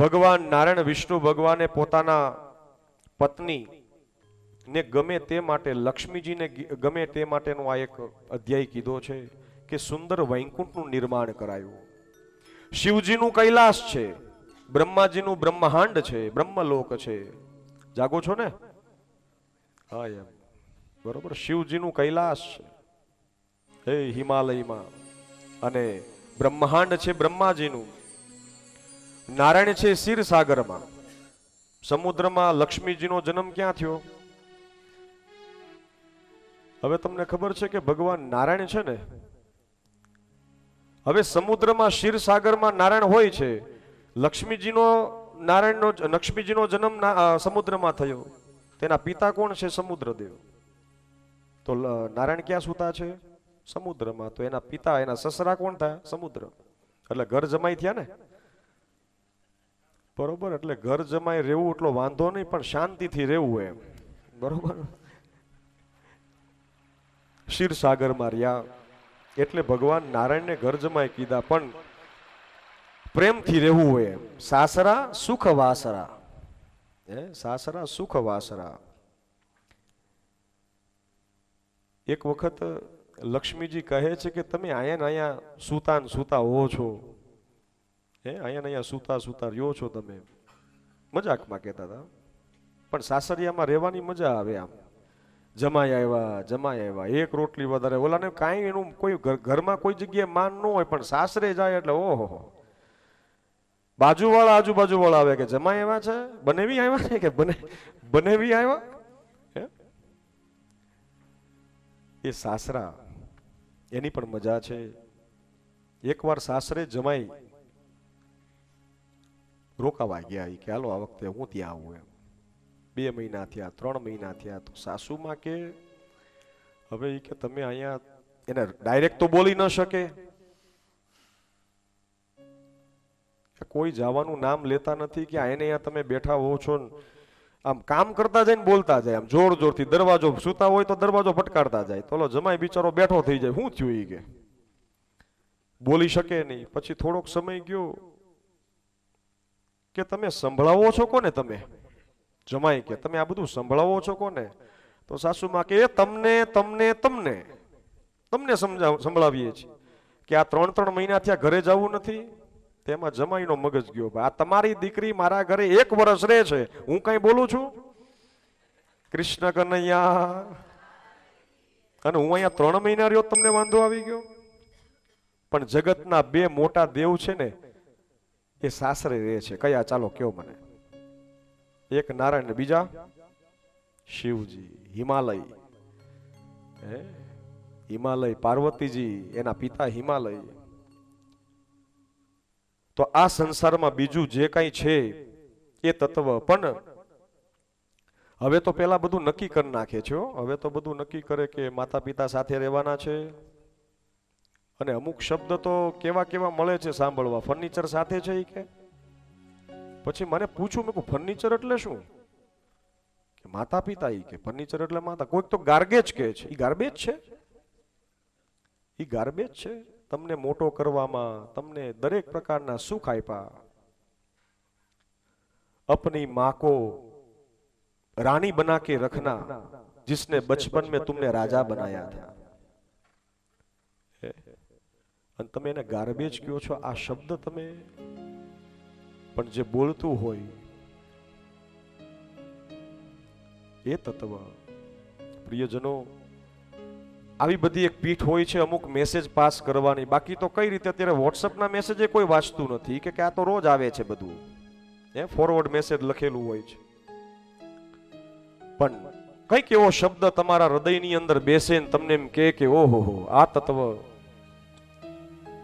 ભગવાન નારાયણ વિષ્ણુ ભગવાને પોતાના પત્ની ને ગમે તે માટે, લક્ષ્મીજીને ગમે તે માટેનો આ એક અધ્યાય કીધો છે કે સુંદર વૈકુંઠનું નિર્માણ કરાયું. શિવજીનું કૈલાસ છે, બ્રહ્માજીનું બ્રહ્માંડ છે, બ્રહ્મલોક છે. જાગો છો ને? હા, એમ. બરોબર, શિવજીનું કૈલાસ છે. હે હિમાલયમાં. અને બ્રહ્માંડ છે બ્રહ્માજીનું. નારાયણ છે સાગરમાં. સમુદ્રમાં લક્ષ્મીજીનો જન્મ ક્યાં થયો? હવે તમને ખબર છે કે ભગવાન નારાયણ છે ને? હવે સમુદ્રમાં ક્ષીરસાગરમાં નારાયણ હોય છે. લક્ષ્મીજીનો નારાયણનો લક્ષ્મીજીનો જન્મ સમુદ્રમાં થયો. તેના પિતા કોણ છે? સમુદ્રદેવ. તો નારાયણ ક્યાં સુતા છે? સમુદ્રમાં. તો એના પિતા, એના સસરા કોણ થાય? સમુદ્ર એટલે ઘર જમાઈ થયા ને? બરોબર? એટલે ઘર જમાઈ રહેવું એટલો વાંધો નહીં, પણ શાંતિથી રહેવું એમ. બરોબર? ક્ષીરસાગરમાં રહ્યા. એટલે ભગવાન નારાયણને ઘર જમાઈ કીધા, પણ પ્રેમથી રહેવું હોય એમ. સાસરા સુખ વાસરા. હે? સાસરા સુખ વાસરા. એક વખત લક્ષ્મીજી કહે છે કે, તમે અહીંયા અહીંયા સૂતા ને સૂતા હો છો. હે, અહીંયા અહીંયા સૂતા સૂતા રહ્યો છો તમે. મજાકમાં કહેતા હતા. પણ સાસરિયામાં રહેવાની મજા આવે આમ. જમાઈ આવ્યા જમાઈ આવ્યા. એક રોટલી વધારે. ઓલાને કાંઈ એનું કોઈ ઘરમાં કોઈ જગ્યાએ માન ન હોય, પણ સાસરે જાય એટલે ઓહો બાજુવાળા આજુબાજુવાળા આવે કે જમાઈ આવ્યા છે? બનેવી આવ્યા છે કે બને, બનેવી આવ્યા? એ સાસરા, એની પણ મજા છે. એકવાર સાસરે જમાઈ રોકાવા ગયા. એ કે, હાલો, આ વખતે હું ત્યાં આવું એમ. બે મહિના થયા, ત્રણ મહિના થયા, તો સાસુમાં કે, હવે એ કે તમે અહીંયા એને ડાયરેક્ટ તો બોલી ન શકે. કોઈ જવાનું નામ લેતા નથી કે એને અહીંયા તમે બેઠા હો છો આમ કામ કરતા જાય ને બોલતા જાય, આમ જોર જોરથી દરવાજો સૂતા હોય તો દરવાજો ફટકારતા જાય. તો જમાય બિચારો બેઠો થઈ જાય. શું થયું ઈ કે? બોલી શકે નહીં. પછી થોડોક સમય ગયો કે તમે સંભળાવો છો કોને તમે? જમાઈ કે, તમે આ બધું સંભળાવો છો કોને? તો સાસુમાં કે તમને તમને તમને. તમને સમજાવ, સંભળાવીએ છીએ કે આ ત્રણ ત્રણ મહિના થયા ઘરે જવું નથી. તેમાં જમાઈનો મગજ ગયો. આ તમારી દીકરી મારા ઘરે એક વર્ષ રહે છે. હું કઈ બોલું છું? કૃષ્ણ કનૈયા. અને હું અહીંયા ત્રણ મહિના રહ્યો, તમને વાંધો આવી ગયો? પણ જગતના બે મોટા દેવ છે ને એ સાસરે રહે છે. કયા? ચાલો કયો મને. એક નારાયણ બીજા શિવજી, હિમાલય. હે? હિમાલય પાર્વતીજી, એના પિતા હિમાલય. તો આ સંસારમાં બીજું જે કંઈ છે એ તત્વ પણ હવે તો પેલા બધું નક્કી કરી નાખે છે. હવે તો બધું નક્કી કરે કે માતા પિતા સાથે રહેવાના છે. અને અમુક શબ્દ તો કેવા કેવા મળે છે સાંભળવા. ફર્નિચર સાથે છે એ કે? પછી મને પૂછ્યું મેં ફર્નિચર એટલે શું? કે માતા પિતા એ કે ફર્નિચર એટલે માતા. કોઈક તો ગાર્બેજ કે છે. એ ગાર્બેજ છે? એ ગાર્બેજ છે? તમને મોટો કરવામાં તમને દરેક પ્રકારના સુખ આપ્યા. અપની માકો રાણી બના કે રખના જિસને બચપન મેં તુમને રાજા બનાયા થા. અને તમે એને ગાર્બેજ કહો છો, આ શબ્દ તમે પણ જે બોલતું હોય, એ તત્વ. પ્રિયજનો, આવી બધી એક પીઠ હોય છે, અમુક મેસેજ પાસ કરવાની. બાકી તો કઈ રીતે? અત્યારે વોટ્સઅપના મેસેજે કોઈ વાંચતું નથી, કે આ તો રોજ આવે છે બધું. એ ફોરવર્ડ મેસેજ લખેલું હોય છે. પણ કંઈક એવો શબ્દ તમારા હૃદયની અંદર બેસે ને તમને એમ કે, ઓહો, આ તત્વ